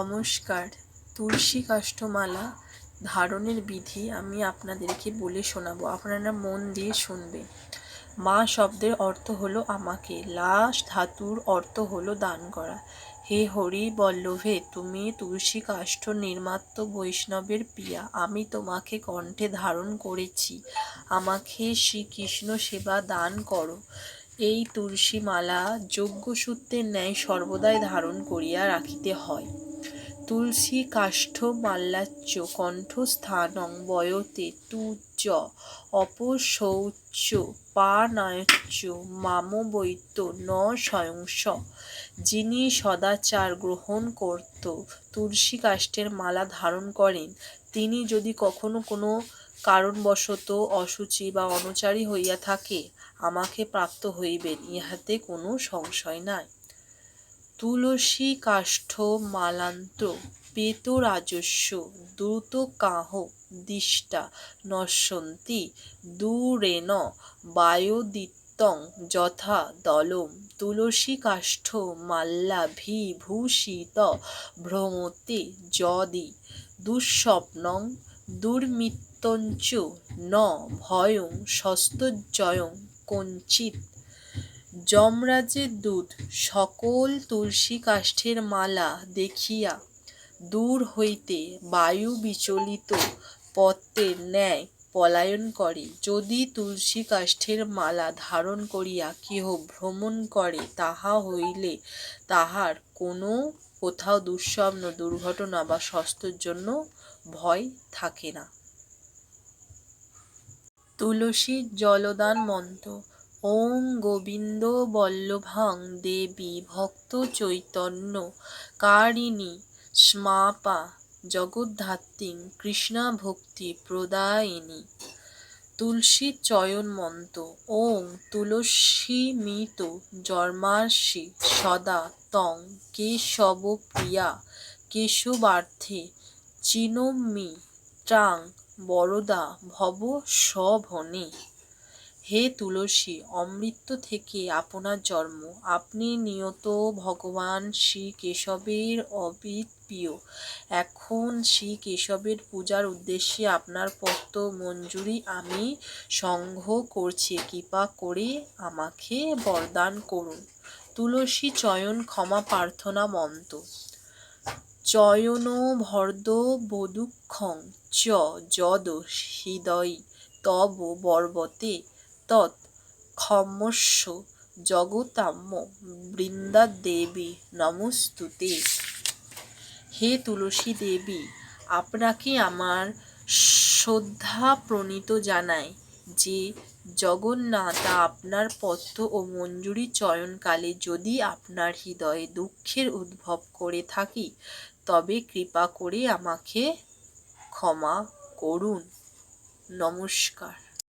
নমস্কার। তুলসী কাষ্ঠমালা ধারণের বিধি আমি আপনাদেরকে বলে শোনাবো। আপনারা মন দিয়ে শুনবেন। মা শব্দের অর্থ হলো আমাকে। লাশ ধাতুর অর্থ হলো দান করা। হে হরি বল্লভে, তুমি তুলসী কাষ্ঠ নির্মাত্য বৈষ্ণবের প্রিয়া। আমি তোমাকে কণ্ঠে ধারণ করেছি। আমাকে শ্রীকৃষ্ণ সেবা দান করো। এই তুলসী মালা যজ্ঞসূত্রের ন্যায় সর্বদাই ধারণ করিয়া রাখিতে হয়। তুলসী কাষ্ঠ মাল্লাচ্য কণ্ঠস্থানং বয়তে তু চ অপশৌচ পানায়চ্য মাম বৈত্য ন স্বয়ংস। যিনি সদাচার গ্রহণ করত, তুলসী কাষ্ঠের মালা ধারণ করেন। তিনি যদি কখনো কোনো কারণবশত অসুচি বা অনুচারী হইয়া থাকে, আমাকে প্রাপ্ত হইবেন, ইহাতে কোনো সংশয় নাই। তুলসী কাষ্ঠ মালান্ত, পেত রাজস্ব, দ্রুত কাহ, দিষ্টা নশ্যন্তি দূরেন বায়োদিত্যং, যথা দলম, তুলসী কাষ্ঠ মাল্লা বিভূষিত ভ্রমতে যদি, দুঃস্বপ্নং, দুর্মিত্যঞ্চ, ন ভয়ং সস্তজয়ং কঞ্চিত। যমরাজের দূত সকল তুলসী কাষ্ঠের মালা দেখিয়া দূর হইতে বায়ু বিচলিত পত্রের ন্যায় পলায়ন করে। যদি তুলসী কাষ্ঠের মালা ধারণ করিয়া কেহ ভ্রমণ করে, তাহা হইলে তাহার কোনো কোথাও দুঃস্বপ্ন, দুর্ঘটনা বা স্বাস্থ্যের জন্য ভয় থাকে না। তুলসী জলদান মন্ত্র ওং গোবিন্দ বল্লভাং দেবী ভক্ত চৈতন্য কারিণী স্মাপা জগদ্ধাত্রীং কৃষ্ণা ভক্তি প্রদায়িনী তুলসী চয়ন মন্ত্র ওং তুলসী তুলসীমিত জন্মাসি সদা তং কেশব প্রিয়া কেশবার্থে চিনোমি ট্রাং বরদা ভব শোভনে। হে তুলসী, অমৃত থেকে আপনার জন্ম। আপনি নিয়ত ভগবান শ্রী কেশবের অবিত প্রিয়। এখন শ্রী কেশবের পূজার উদ্দেশ্যে আপনার পত্র মঞ্জুরি আমি সংগ্রহ করছি। কৃপা করে আমাকে বরদান করুন। তুলসী চয়ন ক্ষমা প্রার্থনা মন্ত্র। চয়ন ভর্দ বদুক্ষং চ যদ হৃদয়ী তব বর্বতে তৎ ক্ষমস্ব জগতাম্য বৃন্দা দেবী নমস্তুতে। হে তুলসী দেবী, আপনাকে আমার শ্রদ্ধা প্রণীত জানাই যে জগন্নাথ আপনার পত্র ও মঞ্জুরি চয়নকালে যদি আপনার হৃদয়ে দুঃখের উদ্ভব করে থাকি, তবে কৃপা করে আমাকে ক্ষমা করুন। নমস্কার।